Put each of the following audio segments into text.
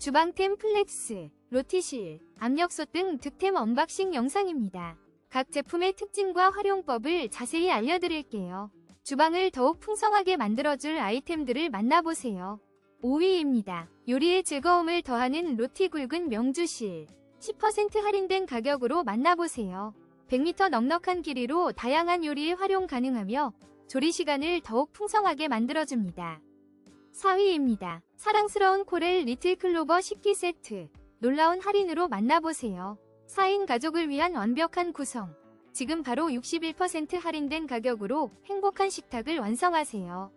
주방템 플렉스, 로티실, 압력솥 등 득템 언박싱 영상입니다. 각 제품의 특징과 활용법을 자세히 알려드릴게요. 주방을 더욱 풍성하게 만들어줄 아이템들을 만나보세요. 5위입니다. 요리의 즐거움을 더하는 로티 굵은 명주실. 10% 할인된 가격으로 만나보세요. 100m 넉넉한 길이로 다양한 요리에 활용 가능하며 조리 시간을 더욱 풍성하게 만들어줍니다. 4위입니다. 사랑스러운 코렐 리틀 클로버 식기 세트. 놀라운 할인으로 만나보세요. 4인 가족을 위한 완벽한 구성. 지금 바로 61% 할인된 가격으로 행복한 식탁을 완성하세요.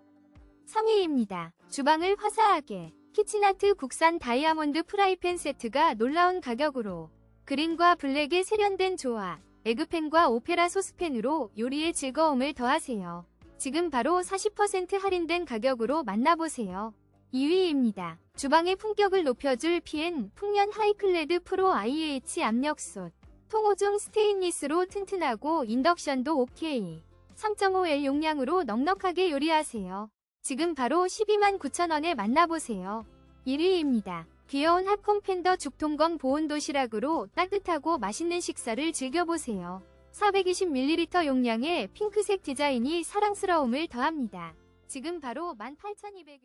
3위입니다. 주방을 화사하게. 키친아트 국산 다이아몬드 프라이팬 세트가 놀라운 가격으로 그린과 블랙의 세련된 조화, 에그팬과 오페라 소스팬으로 요리의 즐거움을 더하세요. 지금 바로 40% 할인된 가격으로 만나보세요. 2위입니다. 주방의 품격을 높여줄 PN 풍년 하이클레드 프로 IH 압력솥. 통호중 스테인리스로 튼튼하고 인덕션도 OK. 3.5L 용량으로 넉넉하게 요리하세요. 지금 바로 12만 9천원에 만나보세요. 1위입니다. 귀여운 핫콤 팬더 죽통건 보온 도시락으로 따뜻하고 맛있는 식사를 즐겨보세요. 420ml 용량의 핑크색 디자인이 사랑스러움을 더합니다. 지금 바로 18,200원.